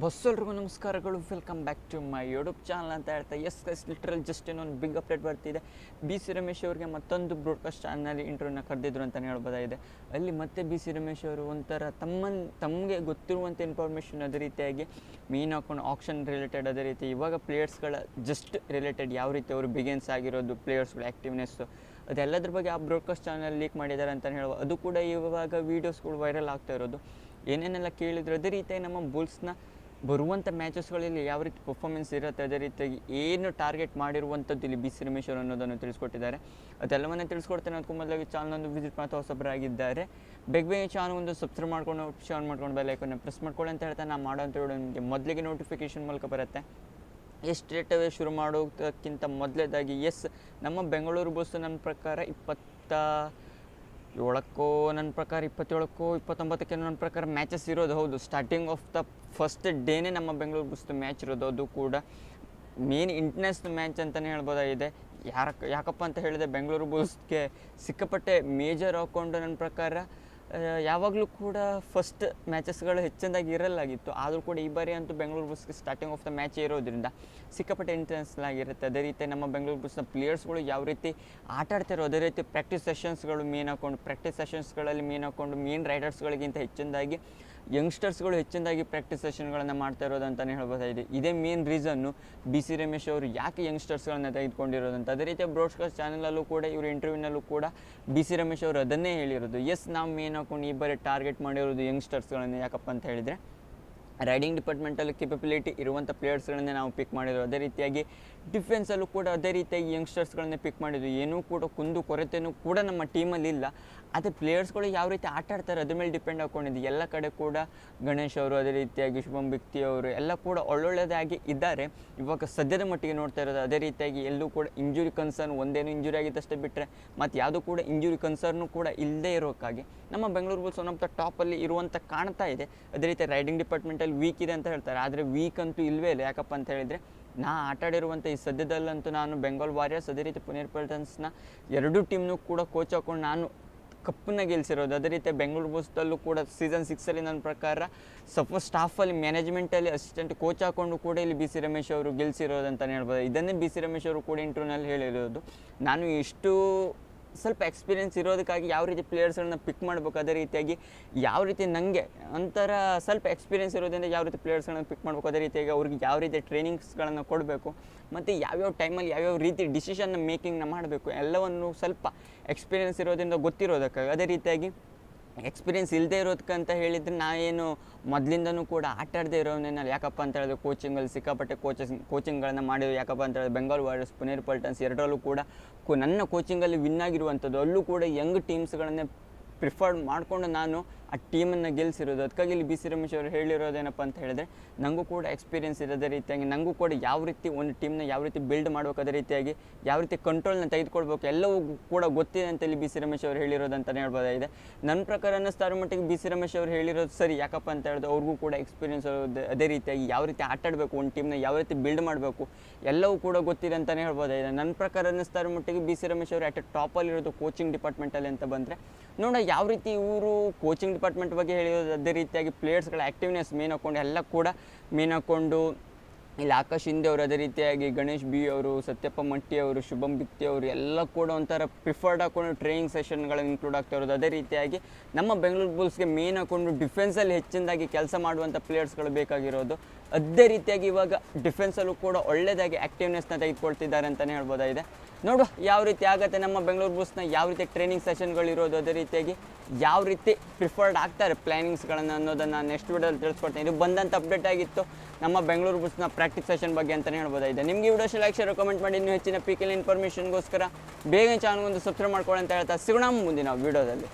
ಬಸ್ಸೆಲ್ರಿಗೂ ನಮಸ್ಕಾರಗಳು. Welcome back to my YouTube channel ಅಂತ ಹೇಳ್ತಾ ಎಸ್ ಎಸ್ ಲಿಟ್ರಲ್ ಜಸ್ಟ್ ಇನ್ನೊಂದು ಬಿಗ್ ಅಪ್ಡೇಟ್ ಬರ್ತಿದೆ. ಬಿ ಸಿ ರಮೇಶ್ ಅವರಿಗೆ ಮತ್ತೊಂದು ಬ್ರಾಡ್ಕಾಸ್ಟ್ ಚಾನಲ್ ಇಂಟರ್ವ್ಯೂನ ಕರೆದಿದ್ರು ಅಂತಲೇ ಹೇಳ್ಬೋದಾಗಿದೆ ಅಲ್ಲಿ ಮತ್ತೆ ಬಿ ಸಿ ರಮೇಶ್ ಅವರು ಒಂಥರ ತಮ್ಮನ್, ತಮಗೆ ಗೊತ್ತಿರುವಂಥ ಇನ್ಫಾರ್ಮೇಷನ್ ಅದೇ ರೀತಿಯಾಗಿ ಮೇನ್ ಹಾಕೊಂಡು ಆಕ್ಷನ್ ರಿಲೇಟೆಡ್ ಅದೇ ರೀತಿ, ಇವಾಗ ಪ್ಲೇಯರ್ಸ್ಗಳ ಜಸ್ಟ್ ರಿಲೇಟೆಡ್ ಯಾವ ರೀತಿ ಅವರು ಬಿಗೇನ್ಸ್ ಆಗಿರೋದು ಪ್ಲೇಯರ್ಸ್ಗಳ ಆ್ಯಕ್ಟಿವ್ನೆಸ್ಸು ಅದೆಲ್ಲದ್ರ ಬಗ್ಗೆ ಆ ಬ್ರಾಡ್ಕಾಸ್ಟ್ ಚಾನಲ್ ಲೀಕ್ ಮಾಡಿದ್ದಾರೆ ಅಂತಲೇ ಹೇಳ್ಬೋದು. ಅದು ಕೂಡ ಇವಾಗ ವೀಡಿಯೋಸ್ಗಳು ವೈರಲ್ ಆಗ್ತಾ ಇರೋದು. ಏನೇನೆಲ್ಲ ಕೇಳಿದ್ರು ಅದೇ ರೀತಿಯಾಗಿ ನಮ್ಮ ಬುಲ್ಸ್ನ ಬರುವಂಥ ಮ್ಯಾಚಸ್ಗಳಲ್ಲಿ ಯಾವ ರೀತಿ ಪರ್ಫಾರ್ಮೆನ್ಸ್ ಇರುತ್ತೆ, ಅದೇ ರೀತಿಯಾಗಿ ಏನು ಟಾರ್ಗೆಟ್ ಮಾಡಿರುವಂಥದ್ದು ಇಲ್ಲಿ ಬಿ ಸಿ ರಮೇಶ್ವರ್ ಅನ್ನೋದನ್ನು ತಿಳಿಸ್ಕೊಟ್ಟಿದ್ದಾರೆ. ಅದೆಲ್ಲವನ್ನೇ ತಿಳಿಸ್ಕೊಡ್ತೇನೆ ಅದಕ್ಕೂ ಮೊದಲಾಗಿ ಚಾನಲ್ ಒಂದು ವಿಸಿಟ್ ಮಾಡ್ತಾ ಹೊಸಬರಾಗಿದ್ದಾರೆ. ಬೇಗ ಬೇಗ ಚಾನಲ್ ಒಂದು ಸಬ್ಸ್ಕ್ರೈಬ್ ಮಾಡ್ಕೊಂಡು ಆನ್ ಮಾಡ್ಕೊಂಡು ಬೆಲ್ ಐಕನ್ನ ಪ್ರೆಸ್ ಮಾಡ್ಕೊಳ್ಳಿ ಅಂತ ಹೇಳ್ತಾ ನಾನು ಮಾಡೋ ಅಂತ ಹೇಳೋ ನಿಮಗೆ ಮೊದಲಿಗೆ ನೋಟಿಫಿಕೇಶನ್ ಮೂಲಕ ಬರುತ್ತೆ. ಎಷ್ಟು ಅವೇ ಶುರು ಮಾಡೋದಕ್ಕಿಂತ ಮೊದಲೇದಾಗಿ ಎಸ್ ನಮ್ಮ ಬೆಂಗಳೂರು ಬಸ್ಸು ನನ್ನ ಪ್ರಕಾರ ಇಪ್ಪತ್ತ ಏಳಕ್ಕೋ ನನ್ನ ಪ್ರಕಾರ ಇಪ್ಪತ್ತೇಳಕ್ಕೋ ಇಪ್ಪತ್ತೊಂಬತ್ತಕ್ಕೆ ನನ್ನ ಪ್ರಕಾರ ಮ್ಯಾಚಸ್ ಇರೋದು ಹೌದು. ಸ್ಟಾರ್ಟಿಂಗ್ ಆಫ್ ದ ಫಸ್ಟ್ ಡೇನೇ ನಮ್ಮ ಬೆಂಗಳೂರು ಬುಸ್ದು ಮ್ಯಾಚ್ ಇರೋದು. ಅದು ಕೂಡ ಮೇನ್ ಇಂಟರ್ನ್ಯಾಷನಲ್ ಮ್ಯಾಚ್ ಅಂತಲೇ ಹೇಳ್ಬೋದಾಗಿದೆ. ಯಾರ ಯಾಕಪ್ಪ ಅಂತ ಹೇಳಿದೆ ಬೆಂಗಳೂರು ಬುಲ್ಸ್ಗೆ ಸಿಕ್ಕಾಪಟ್ಟೆ ಮೇಜರ್ ಹಾಕ್ಕೊಂಡು ನನ್ನ ಪ್ರಕಾರ ಯಾವಾಗಲೂ ಕೂಡ ಫಸ್ಟ್ ಮ್ಯಾಚಸ್ಗಳು ಹೆಚ್ಚಿನದಾಗಿ ಇರಲಾಗಿತ್ತು. ಆದರೂ ಕೂಡ ಈ ಬಾರಿ ಅಂತೂ ಬೆಂಗಳೂರು ಬುಲ್ಸ್ಗೆ ಸ್ಟಾರ್ಟಿಂಗ್ ಆಫ್ ದ ಮ್ಯಾಚ್ ಇರೋದ್ರಿಂದ ಸಿಕ್ಕಾಪಟ್ಟೆ ಇಂಟರ್ನ್ಯಾಷನಲ್ ಆಗಿರುತ್ತೆ ಅದೇ ರೀತಿ ನಮ್ಮ ಬೆಂಗಳೂರು ಬುಸ್ನ ಪ್ಲೇಯರ್ಸ್ಗಳು ಯಾವ ರೀತಿ ಆಟ ಆಡ್ತಾರೋ, ಅದೇ ರೀತಿ ಪ್ರಾಕ್ಟೀಸ್ ಸೆಷನ್ಸ್ಗಳು ಮೇನ್ ಹಾಕೊಂಡು ಪ್ರಾಕ್ಟೀಸ್ ಸೆಷನ್ಸ್ಗಳಲ್ಲಿ ಮೇನ್ ಹಾಕ್ಕೊಂಡು ಮೇನ್ ರೈಡರ್ಸ್ಗಳಿಗಿಂತ ಹೆಚ್ಚಿನದಾಗಿ ಯಂಗ್ಸ್ಟರ್ಸ್ಗಳು ಹೆಚ್ಚಿನದಾಗಿ ಪ್ರಾಕ್ಟೀಸ್ ಸೆಷನ್ಗಳನ್ನು ಮಾಡ್ತಾ ಇರೋದು ಅಂತಲೇ ಹೇಳ್ಬೋದಾಗಿದೆ. ಇದೇ main reason B C Ramesh ಅವರು ಯಾಕೆ ಯಂಗ್ಸ್ಟರ್ಸ್ಗಳನ್ನು ಅಂತ ಅದೇ ರೀತಿ ಬ್ರಾಡ್ಕಾಸ್ಟ್ ಚಾನಲಲ್ಲೂ ಕೂಡ, ಇವರು ಇಂಟರ್ವ್ಯೂನಲ್ಲೂ ಕೂಡ ಬಿ ಸಿ ರಮೇಶ್ ಅವರು ಅದನ್ನೇ ಹೇಳಿರೋದು. ಎಸ್ ನಾವು ಮೇನ್ ಹಾಕೊಂಡು ಈ ಬಾರಿ ಟಾರ್ಗೆಟ್ ಮಾಡಿರೋದು ಯಂಗ್ಸ್ಟರ್ಸ್ಗಳನ್ನು. ಯಾಕಪ್ಪ ಅಂತ ಹೇಳಿದರೆ ರೈಡಿಂಗ್ ಡಿಪಾರ್ಟ್ಮೆಂಟಲ್ಲಿ ಕೆಪಬಿಲಿಟಿ ಇರುವಂಥ ಪ್ಲೇಯರ್ಸ್ಗಳನ್ನೇ ನಾವು ಪಿಕ್ ಮಾಡಿದ್ರು ಅದೇ ರೀತಿಯಾಗಿ ಡಿಫೆನ್ಸಲ್ಲೂ ಕೂಡ ಅದೇ ರೀತಿಯಾಗಿ ಯಂಗ್ಸ್ಟರ್ಸ್ಗಳನ್ನೇ ಪಿಕ್ ಮಾಡಿದ್ರು ಏನೂ ಕೂಡ ಕುಂದು ಕೊರತೆಯೂ ಕೂಡ ನಮ್ಮ ಟೀಮಲ್ಲಿ ಇಲ್ಲ ಅದೇ ಪ್ಲೇಯರ್ಸ್ಗಳು ಯಾವ ರೀತಿ ಆಟ ಆಡ್ತಾರೆ ಅದ್ರ ಮೇಲೆ ಡಿಪೆಂಡ್ ಹಾಕೊಂಡಿದ್ದು ಎಲ್ಲ ಕಡೆ ಕೂಡ ಗಣೇಶ್ ಅವರು ಅದೇ ರೀತಿಯಾಗಿ ಶುಭಂ ಬಿಕ್ತಿ ಅವರು ಎಲ್ಲ ಕೂಡ ಒಳ್ಳೊಳ್ಳೆಯದಾಗಿ ಇದ್ದಾರೆ. ಇವಾಗ ಸದ್ಯದ ಮಟ್ಟಿಗೆ ನೋಡ್ತಾ ಇರೋದು ಅದೇ ರೀತಿಯಾಗಿ ಎಲ್ಲೂ ಕೂಡ ಇಂಜುರಿ ಕನ್ಸರ್ನ್ ಒಂದೇನು ಇಂಜುರಿ ಆಗಿದ್ದಷ್ಟೇ ಬಿಟ್ಟರೆ ಮತ್ತು ಯಾವುದೂ ಕೂಡ ಇಂಜುರಿ ಕನ್ಸರ್ನು ಕೂಡ ಇಲ್ಲದೇ ಇರೋಕ್ಕಾಗಿ ನಮ್ಮ Bengaluru Bulls one of the ಟಾಪಲ್ಲಿ ಇರುವಂಥ ಕಾಣ್ತಾ ಇದೆ. ಅದೇ ರೀತಿ ರೈಡಿಂಗ್ ಡಿಪಾರ್ಟ್ಮೆಂಟಲ್ಲಿ ವೀಕ್ ಇದೆ ಅಂತ ಹೇಳ್ತಾರೆ. ಆದರೆ ವೀಕ್ ಅಂತೂ ಇಲ್ಲವೇ ಇಲ್ಲ. ಯಾಕಪ್ಪ ಅಂತ ಹೇಳಿದರೆ ನಾ ಆಟಾಡಿರುವಂಥ ಈ ಸದ್ಯದಲ್ಲಂತೂ ನಾನು ಬೆಂಗಾಲ್ ವಾರಿಯರ್ಸ್ ಅದೇ ರೀತಿ ಪುನೀರ್ ಪಲ್ಟನ್ಸ್ನ ಎರಡೂ ಟೀಮ್ನೂ ಕೂಡ ಕೋಚ್ ಹಾಕೊಂಡು ನಾನು ಕಪ್ಪನ್ನ ಗೆಲ್ಸಿರೋದು. ಅದೇ ರೀತಿ ಬೆಂಗಳೂರು ಬುಲ್ಸ್ದಲ್ಲೂ ಕೂಡ ಸೀಸನ್ ಸಿಕ್ಸಲ್ಲಿ ನನ್ನ ಪ್ರಕಾರ ಸಪೋಸ್ ಸ್ಟಾಫಲ್ಲಿ ಮ್ಯಾನೇಜ್ಮೆಂಟಲ್ಲಿ ಅಸಿಸ್ಟೆಂಟ್ ಕೋಚ್ ಹಾಕೊಂಡು ಕೂಡ ಇಲ್ಲಿ ಬಿ ಸಿ ರಮೇಶ್ ಅವರು ಗೆಲ್ಸಿರೋದು ಅಂತಲೇ ಹೇಳ್ಬೋದು. ಇದನ್ನೇ ಬಿ ಸಿ ರಮೇಶ್ ಅವರು ಕೂಡ ಇಂಟರ್ವ್ಯೂನಲ್ಲಿ ಹೇಳಿರೋದು. ನಾನು ಇಷ್ಟು ಸ್ವಲ್ಪ ಎಕ್ಸ್ಪೀರಿಯೆನ್ಸ್ ಇರೋದಕ್ಕಾಗಿ ಯಾವ ರೀತಿ ಪ್ಲೇಯರ್ಸ್ಗಳನ್ನ ಪಿಕ್ ಮಾಡಬೇಕು ಅದೇ ರೀತಿಯಾಗಿ ಯಾವ ರೀತಿ ನನಗೆ ಒಂಥರ ಸ್ವಲ್ಪ ಎಕ್ಸ್ಪೀರಿಯೆನ್ಸ್ ಇರೋದ್ರಿಂದ ಯಾವ ರೀತಿ ಪ್ಲೇಯರ್ಸ್ಗಳನ್ನ ಪಿಕ್ ಮಾಡಬೇಕು ಅದೇ ರೀತಿಯಾಗಿ ಅವ್ರಿಗೆ ಯಾವ ರೀತಿ ಟ್ರೈನಿಂಗ್ಸ್ಗಳನ್ನು ಕೊಡಬೇಕು, ಮತ್ತು ಯಾವ್ಯಾವ ಟೈಮಲ್ಲಿ ಯಾವ್ಯಾವ ರೀತಿ ಡಿಸಿಷನ್ನ ಮೇಕಿಂಗ್ನ ಮಾಡಬೇಕು, ಎಲ್ಲವನ್ನು ಸ್ವಲ್ಪ ಎಕ್ಸ್ಪೀರಿಯೆನ್ಸ್ ಇರೋದ್ರಿಂದ ಗೊತ್ತಿರೋದಕ್ಕಾಗಿ ಅದೇ ರೀತಿಯಾಗಿ ಎಕ್ಸ್ಪೀರಿಯೆನ್ಸ್ ಇಲ್ಲದೆ ಇರೋದಕ್ಕಂತ ಹೇಳಿದರೆ ನಾವೇನು ಮೊದಲಿಂದನೂ ಕೂಡ ಆಟ ಆಡದೇ ಇರೋನೇನಲ್ಲ ಯಾಕಪ್ಪ ಅಂತ ಹೇಳಿದ್ರೆ ಕೋಚಿಂಗಲ್ಲಿ ಸಿಕ್ಕಾಪಟ್ಟೆ ಕೋಚಸ್ ಕೋಚಿಂಗ್ಗಳನ್ನು ಮಾಡಿದ್ರು ಯಾಕಪ್ಪ ಅಂತ ಹೇಳಿದ್ರೆ ಬೆಂಗಾಲ್ ವಾರಿಯರ್ಸ್ ಪುನೇರ್ ಪಲ್ಟನ್ಸ್ ಎರಡರಲ್ಲೂ ಕೂಡ ನನ್ನ ಕೋಚಿಂಗಲ್ಲಿ ವಿನ್ ಆಗಿರುವಂಥದ್ದು. ಅಲ್ಲೂ ಕೂಡ ಯಂಗ್ ಟೀಮ್ಸ್ಗಳನ್ನೇ ಪ್ರಿಫರ್ಡ್ ಮಾಡಿಕೊಂಡು ನಾನು ಆ ಟೀಮನ್ನು ಗೆಲ್ಲಿಸಿರೋದು ಅದಕ್ಕಾಗಿ ಇಲ್ಲಿ ಬಿ ಸಿ ರಮೇಶ್ ಅವರು ಹೇಳಿರೋದೇನಪ್ಪ ಅಂತ ಹೇಳಿದ್ರೆ ನನಗೂ ಕೂಡ ಎಕ್ಸ್ಪೀರಿಯೆನ್ಸ್ ಇರೋದೇ ರೀತಿಯಾಗಿ ನನಗೂ ಕೂಡ ಯಾವ ರೀತಿ ಒಂದು ಟೀಮ್ನ ಯಾವ ರೀತಿ ಬಿಲ್ಡ್ ಮಾಡಬೇಕು ಅದೇ ರೀತಿಯಾಗಿ, ಯಾವ ರೀತಿ ಕಂಟ್ರೋಲ್ನ ತೆಗೆದುಕೊಳ್ಬೇಕು ಎಲ್ಲವೂ ಕೂಡ ಗೊತ್ತಿದೆ ಅಂತ ಇಲ್ಲಿ ಬಿ ಸಿ ರಮೇಶ್ ಅವರು ಹೇಳಿರೋದು ಅಂತಲೇ ಹೇಳ್ಬೋದಾಗಿದೆ. ನನ್ನ ಪ್ರಕಾರ ಅನ್ನಿಸ್ತಾರ ಮಟ್ಟಿಗೆ ಬಿ ಸಿ ರಮೇಶ್ ಅವರು ಹೇಳಿರೋದು ಸರಿ, ಯಾಕಪ್ಪ ಅಂತ ಹೇಳಿದ್ರೆ ಅವ್ರಿಗೂ ಕೂಡ ಎಕ್ಸ್ಪೀರಿಯೆನ್ಸ್ ಅದೇ ರೀತಿಯಾಗಿ ಯಾವ ರೀತಿ ಆಟ ಆಡಬೇಕು ಒಂದು ಟೀಮ್ನ ಯಾವ ರೀತಿ ಬಿಲ್ಡ್ ಮಾಡಬೇಕು, ಎಲ್ಲವೂ ಕೂಡ ಗೊತ್ತಿದೆ ಅಂತಲೇ ಹೇಳ್ಬೋದಾಗಿದೆ. ನನ್ನ ಪ್ರಕಾರ ಅನ್ನಿಸ್ತಾರ ಮಟ್ಟಿಗೆ ಬಿ ಸಿ ರಮೇಶ್ ಅವರು ಅಟ್ ಟಾಪಲ್ಲಿರೋದು ಕೋಚಿಂಗ್ ಡಿಪಾರ್ಟ್ಮೆಂಟಲ್ಲಿ ಅಂತ ಬಂದರೆ ನೋಡ ಯಾವ ರೀತಿ ಇವರು ಕೋಚಿಂಗ್ ಡಿಪಾರ್ಟ್ಮೆಂಟ್ ಬಗ್ಗೆ ಹೇಳಿರೋದು ಅದೇ ರೀತಿಯಾಗಿ ಪ್ಲೇಯರ್ಸ್ಗಳ ಆ್ಯಕ್ಟಿವ್ನೆಸ್ ಮೇನ್ ಹಾಕ್ಕೊಂಡು ಎಲ್ಲ ಕೂಡ ಮೇನ್ ಹಾಕ್ಕೊಂಡು ಇಲ್ಲಿ ಆಕಾಶ್ ಹಿಂದೆ ಅವರು ಅದೇ ರೀತಿಯಾಗಿ ಗಣೇಶ್ ಬಿ ಅವರು, ಸತ್ಯಪ್ಪ ಮಟ್ಟಿ ಅವರು, ಶುಭಂ ಬಿತ್ತಿ ಅವರು ಎಲ್ಲ ಕೂಡ ಒಂಥರ ಪ್ರಿಫರ್ಡ್ ಹಾಕೊಂಡು ಟ್ರೈನಿಂಗ್ ಸೆಷನ್ಗಳು ಇನ್ಕ್ಲೂಡ್ ಆಗ್ತಾ ಇರೋದು. ಅದೇ ರೀತಿಯಾಗಿ ನಮ್ಮ ಬೆಂಗಳೂರು ಬುಲ್ಸ್ಗೆ ಮೇನ್ ಹಾಕೊಂಡು ಡಿಫೆನ್ಸಲ್ಲಿ ಹೆಚ್ಚಿನದಾಗಿ ಕೆಲಸ ಮಾಡುವಂಥ ಪ್ಲೇಯರ್ಸ್ಗಳು ಬೇಕಾಗಿರೋದು. ಅದೇ ರೀತಿಯಾಗಿ ಇವಾಗ ಡಿಫೆನ್ಸಲ್ಲೂ ಕೂಡ ಒಳ್ಳೆಯದಾಗಿ ಆ್ಯಕ್ಟಿವ್ನೆಸ್ನ ತೆಗೆದುಕೊಳ್ತಿದ್ದಾರೆ ಅಂತಲೇ ಹೇಳ್ಬೋದಾಗಿದೆ. ನೋಡು ಯಾವ ರೀತಿ ಆಗುತ್ತೆ, ನಮ್ಮ ಬೆಂಗಳೂರು ಬುಲ್ಸ್ನ ಯಾವ ರೀತಿ ಟ್ರೈನಿಂಗ್ ಸೆಷನ್ಗಳಿರೋದು ಅದೇ ರೀತಿಯಾಗಿ ಯಾವ ರೀತಿ ಪ್ರಿಫರ್ಡ್ ಆಗ್ತಾರೆ ಪ್ಲ್ಯಾನಿಂಗ್ಸ್ಗಳನ್ನು ಅನ್ನೋದನ್ನು ನೆಕ್ಸ್ಟ್ ವಿಡಿಯೋದಲ್ಲಿ ತಿಳಿಸ್ಕೊಡ್ತೀನಿ. ಇದು ಬಂದಂಥ ಅಪ್ಡೇಟ್ ಆಗಿತ್ತು. ನಮ್ಮ ಬೆಂಗಳೂರು ಬುಲ್ಸ್ನ ಪ್ರಾಕ್ಟೀಸ್ ಸೆಷನ್ ಬಗ್ಗೆ ಅಂತಲೇ ಹೇಳ್ಬೋದಾಗಿದೆ. ನಿಮಗೆ ವಿಡಿಯೋ ಲೈಕ್ ಶೇರ್ ಮಾಡಿ. ಇನ್ನೂ ಹೆಚ್ಚಿನ ಪೀಕಲ್ ಇನ್ಫಾರ್ಮೇಷನ್ಗೋಸ್ಕರ ಬೇಗ ಚಾನಲ್ ಒಂದು ಸಬ್ಸ್ಕ್ರೈಬ್ ಮಾಡ್ಕೊಳ್ಳಿ ಅಂತ ಹೇಳ್ತಾ ಸಿಗೋಣ. ಮುಂದಿನ ವಿಡಿಯೋದಲ್ಲಿ